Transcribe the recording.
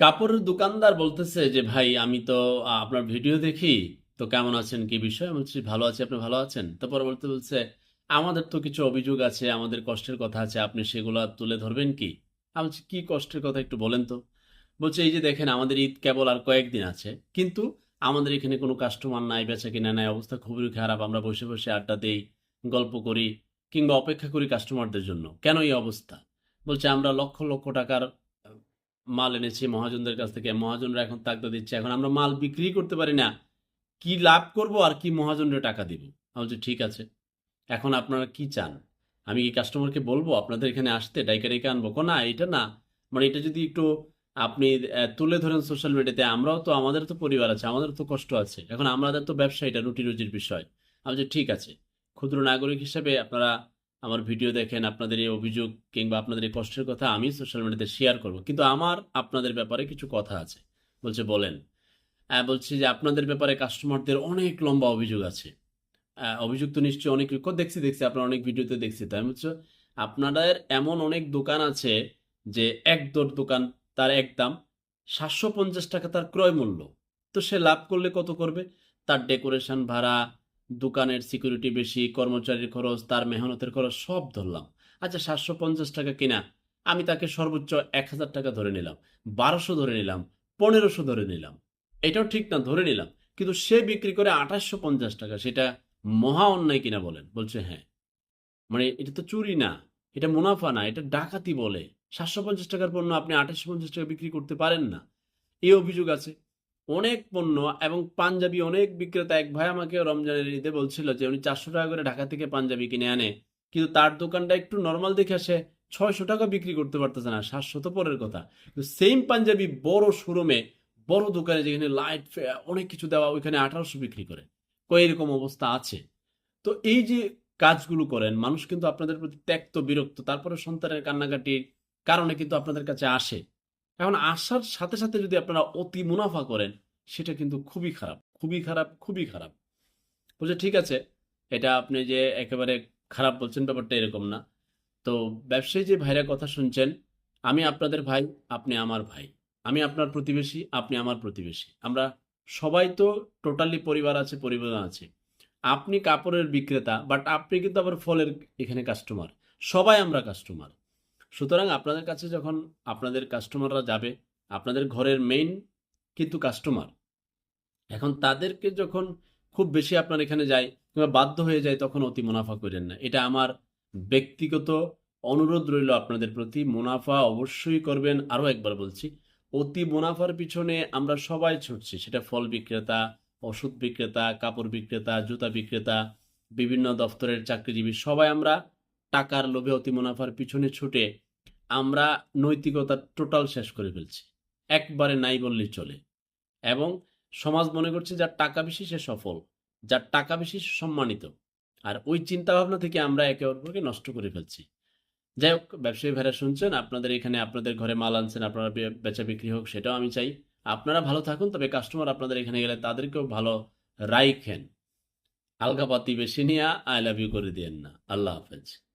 কাপড়ের দোকানদার বলতেছে যে, ভাই, আমি তো আপনার ভিডিও দেখি। তো কেমন আছেন? কি বিষয়? আমি বলছি, ভালো আছি, আপনি ভালো আছেন? তো পরবর্তী বলছে, আমাদের তো কিছু অভিযোগ আছে, আমাদের কষ্টের কথা আছে, আপনি সেগুলো তুলে ধরবেন কি? আমি বলছি, কী কষ্টের কথা একটু বলেন তো? বলছে, এই যে দেখেন, আমাদের ঈদ কেবল আর কয়েকদিন আছে। কিন্তু আমাদের এখানে কোনো কাস্টমার নাই, বেচা কিনা নাই, অবস্থা খুবই খারাপ। আমরা বসে বসে আড্ডা দেই, গল্প করি কিংবা অপেক্ষা করি কাস্টমারদের জন্য। কেন এই অবস্থা? বলছে, আমরা লক্ষ লক্ষ টাকার মাল এনেছি, মহাজনদের কাছ থেকে। মহাজনরা এখন তাগদা দিচ্ছে। এখন আমরা মাল বিক্রি করতে পারি না। কি লাভ করব আর কি মহাজনরা টাকা দিব? আমি বলছি, ঠিক আছে। এখন আপনারা কি চান? আমি কি কাস্টমারকে বলব, আপনাদের এখানে আসতে? ডাইকা ডাইকা আনব? কো, না, এটা না। মানে এটা যদি একটু আপনি তুলে ধরেন সোশ্যাল মিডিয়াতে আমরাও তো, আমাদের তো পরিবার আছে, আমাদের তো কষ্ট আছে। এখন আমাদের তো ব্যবসা এটা রুটি রুজির বিষয়। আমি ঠিক আছে। ক্ষুদ্র নাগরিক হিসেবে আপনারা আমার ভিডিও দেখেন, আপনাদের এই অভিযোগ কিংবা আপনাদের এই কষ্টের কথা আমি সোশ্যাল মিডিয়াতে শেয়ার করব। কিন্তু আমার, আপনাদের ব্যাপারে কিছু কথা আছে। বলছে, বলেন বলছি যে আপনাদের ব্যাপারে কাস্টমারদের অনেক লম্বা অভিযোগ আছে। অভিযোগ তো নিশ্চয়ই অনেক দেখছি দেখছি, আপনার অনেক ভিডিওতে দেখছি। তাই বলছি আপনাদের এমন অনেক দোকান আছে যে এক দর দোকান, তার এক দাম সাতশো পঞ্চাশ টাকা তার ক্রয় মূল্য। তো সে লাভ করলে কত করবে? তার ডেকোরেশন ভাড়া দোকানের সিকিউরিটি বেশি, কর্মচারীর খরচ, তার মেহনতের খরচ সব ধরলাম। আচ্ছা সাতশো পঞ্চাশ টাকা কিনা? আমি তাকে সর্বোচ্চ এক হাজার টাকা ধরে নিলাম, বারোশো ধরে নিলাম, পনেরোশো ধরে নিলাম। এটাও ঠিক না, ধরে নিলাম। কিন্তু সে বিক্রি করে আঠাশশো পঞ্চাশ টাকা, সেটা মহা অন্যায় কিনা বলেন? বলছে হ্যাঁ। মানে এটা তো চুরি না, এটা মুনাফা না, এটা ডাকাতি বলে। সাতশো পঞ্চাশ টাকার পণ্য আপনি আঠাশশো পঞ্চাশ টাকা বিক্রি করতে পারেন না। এই অভিযোগ আছে। অনেক পণ্য এবং পাঞ্জাবি অনেক বিক্রেতা এক ভাই আমাকে রমজানের ঈদে বলছিল যে উনি চারশো টাকা করে ঢাকা থেকে পাঞ্জাবি কিনে আনে। কিন্তু তার দোকানটা একটু নর্মাল দেখে আসে ছয়শো টাকা বিক্রি করতে পারতেছে না, সাতশো তো পরের কথা। কিন্তু সেম পাঞ্জাবি বড় শোরুমে বড় দোকানে যেখানে লাইট অনেক কিছু দেওয়া, ওইখানে আঠারোশো বিক্রি করে। কই এরকম অবস্থা আছে। তো এই যে কাজগুলো করেন, মানুষ কিন্তু আপনাদের প্রতি ত্যক্ত বিরক্ত, তারপরে সন্তানের কান্নাকাটির কারণে কিন্তু আপনাদের কাছে আসে। এখন আসার সাথে সাথে যদি আপনারা অতি মুনাফা করেন, সেটা কিন্তু খুবই খারাপ খুবই খারাপ খুবই খারাপ। বলছে ঠিক আছে? এটা আপনি যে একেবারে খারাপ বলছেন, ব্যাপারটা এরকম না। তো ব্যবসায়ী যে ভাইরা কথা শুনছেন, আমি আপনাদের ভাই, আপনি আমার ভাই। আমি আপনার প্রতিবেশী, আপনি আমার প্রতিবেশী। আমরা সবাই তো টোটালি পরিবার আছে পরিবার আছে। আপনি কাপড়ের বিক্রেতা, বাট আপনি কিন্তু আবার ফলের এখানে কাস্টমার সবাই আমরা কাস্টমার সুতরাং আপনাদের কাছে যখন আপনাদের কাস্টমাররা যাবে, আপনাদের ঘরের মেইন কিন্তু কাস্টমার এখন তাদেরকে যখন খুব বেশি আপনার এখানে যায় কিংবা বাধ্য হয়ে যায়, তখন অতি মুনাফা করেন না। এটা আমার ব্যক্তিগত অনুরোধ রইল আপনাদের প্রতি। মুনাফা অবশ্যই করবেন। আরও একবার বলছি, অতি মুনাফার পিছনে আমরা সবাই ছুটছি। সেটা ফল বিক্রেতা, ওষুধ বিক্রেতা, কাপড় বিক্রেতা, জুতা বিক্রেতা, বিভিন্ন দফতরের চাকরিজীবী, সবাই আমরা টাকার লোভে অতি মুনাফার পিছনে ছুটে আমরা নৈতিকতা টোটাল শেষ করে ফেলছি। একবারে নাই বললেই চলে। এবং সমাজ মনে করছে যার টাকা বেশি সে সফল, যার টাকা বেশি সম্মানিত। আর ওই চিন্তা ভাবনা থেকে আমরা একে অপরকে নষ্ট করে ফেলছি। যাই হোক, ব্যবসায়ী ভাইরা শুনছেন, আপনাদের এখানে আপনাদের ঘরে মাল আনছেন, আপনারা বেচা বিক্রি হোক, সেটাও আমি চাই। আপনারা ভালো থাকুন, তবে কাস্টমার আপনাদের এখানে গেলে তাদেরকেও ভালো রাইখেন। আলগাপাতি বেশি নিয়ে আই লাভ ইউ করে দিয়েন না। আল্লাহ হাফেজ।